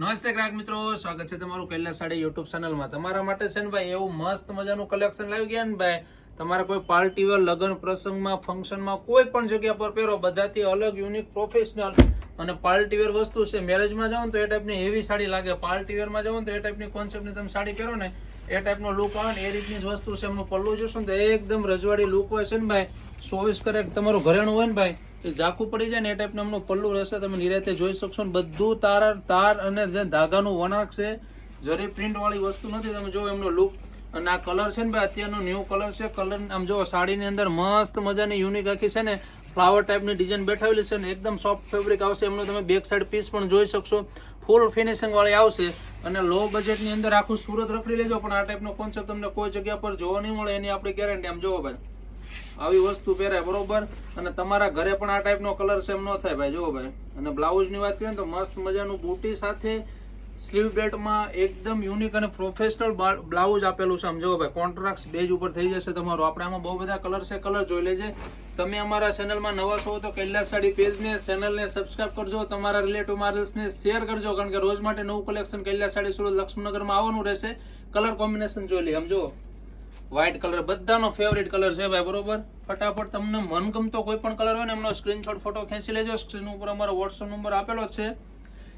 નમસ્તે ગ્રાહક મિત્રો, સ્વાગત છે તમારું કૈલાસ સાડી યુટ્યુબ ચેનલમાં તમારા માટે છે ને ભાઈ એવું મસ્ત મજાનું કલેક્શન લાવી ગયા ને ભાઈ. તમારા કોઈ પાર્ટી હોય, લગ્ન પ્રસંગમાં ફંક્શનમાં કોઈ પણ જગ્યા પર પહેરો, બધાથી અલગ યુનિક પ્રોફેશનલ અને પાર્ટી વેર વસ્તુ છે. મેરેજમાં જાઓ ને તો એ ટાઈપની હેવી સાડી લાગે. પાર્ટી વેરમાં જાઓ ને તો એ ટાઈપની કોન્સેપ્ટની તમે સાડી પહેરો ને, એ ટાઈપનો લુક આવે ને, એ રીતની જ વસ્તુ છે. એમનું પલ્લું જોશો ને તો એકદમ રજવાડી લુક હોય છે ને ભાઈ. ચોવીસ કરે તમારું ઘરેણું હોય ને ભાઈ. ઝાકું પડી જાય ને એ ટાઈપનું એમનું પલ્લું રહેશે, તમે નિરાતે જોઈ શકશો ને બધું તાર તાર અને જે ધાગાનું વણાક છે, જરી પ્રિન્ટવાળી વસ્તુ નથી, તમે જો એમનો લુક અને આ કલર છે ને ભાઈ, અત્યારનો ન્યૂ કલર છે કલર આમ જો સાડીની અંદર મસ્ત મજાની યુનિક આખી છે ને ફ્લાવર ટાઈપની ડિઝાઇન બેઠાવેલી છે ને, એકદમ સોફ્ટ ફેબ્રિક આવશે, એમનું તમે બેક સાઈડ પીસ પણ જોઈ શકશો. ફૂલ ફિનિશિંગવાળી આવશે. અને લો બજેટની અંદર આખું સુરત રખડી લેજો, પણ આ ટાઈપનો કોન્સેપ્ટ તમને કોઈ જગ્યા પર જોવા નહીં મળે, એની આપણી ગેરંટી આમ જોવો ભાઈ. આવી વસ્તુ પહેરાય બરોબર? અને તમારા ઘરે પણ આ ટાઈપનો કલર સેમ ન થાય ભાઈ, જુઓ ભાઈ. અને બ્લાઉઝની વાત કરીએ તો મસ્ત મજાનું બુટી સાથે સ્લીવ બેલ્ટમાં એકદમ યુનિક અને પ્રોફેશનલ બ્લાઉઝ આપેલું છે. સમજો ભાઈ કોન્ટ્રાક્ટ બેજ ઉપર થઈ જશે તમારું. આપણે આમાં બહુ બધા કલર છે. કલર જોઈ લેજે. તમે અમારા ચેનલમાં નવા છો તો કૈલાસ સાડી પેજને ચેનલને સબસ્ક્રાઇબ કરજો. તમારા રિલેટિવ માર્લ્સને શેર કરજો, કારણ કે રોજ માટે નવું કલેક્શન કૈલાસ સાડી સુરત લક્ષ્મણનગરમાં આવવાનું રહેશે. કલર કોમ્બિનેશન જોઈ લઈએ. આમ જુઓ. વ્હાઇટ કલર બધાનો ફેવરિટ કલર છે ભાઈ, બરોબર? ફટાફટ તમને મનગમતો કોઈ પણ કલર હોય ને, એમનો સ્ક્રીનશોટ ફોટો ખેંચી લેજો. સ્ક્રીન ઉપર અમારો વોટ્સઅપ નંબર આપેલો છે.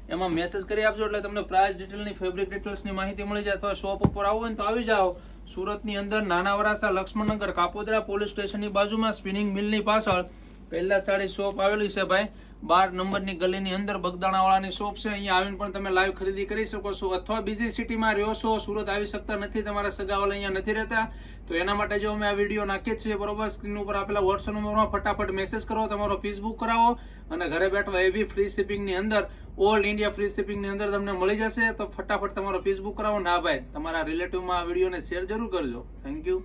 એમાં મેસેજ કરી આપજો, એટલે તમને પ્રાઇસ ડિટેલની ફેબ્રિક ડિટેલ્સની માહિતી મળી જાય. અથવા શોપ ઉપર આવો તો આવી જાઓ. સુરતની અંદર નાના વરાસા લક્ષ્મણનગર, કાપોદરા પોલીસ સ્ટેશનની બાજુમાં સ્પિનિંગ મિલની પાછળ પહેલા સાડી શોપ આવેલી છે ભાઈ. બાર નંબરની ગલીની અંદર બગદાણાવાળાની શોપ છે. અહીંયા આવીને પણ તમે લાઈવ ખરીદી કરી શકો છો. અથવા બીજી સિટીમાં રહ્યો છો, સુરત આવી શકતા નથી, તમારા સગાવાલા અહીંયા નથી રહેતા, તો એના માટે જો અમે આ વીડિયો નાખીએ છીએ, બરોબર? સ્ક્રીન ઉપર આપેલા વોટ્સઅપ નંબરમાં ફટાફટ મેસેજ કરો, તમારો ફીસ બુક કરાવો, અને ઘરે બેઠવા એ બી ફ્રી શિપિંગની અંદર ઓલ ઇન્ડિયા ફ્રી શિપિંગની અંદર તમને મળી જશે, તો ફટાફટ તમારો ફીસ બુક કરાવો. ના ભાઈ, તમારા રિલેટિવમાં આ વિડીયોને શેર જરૂર કરજો. Thank you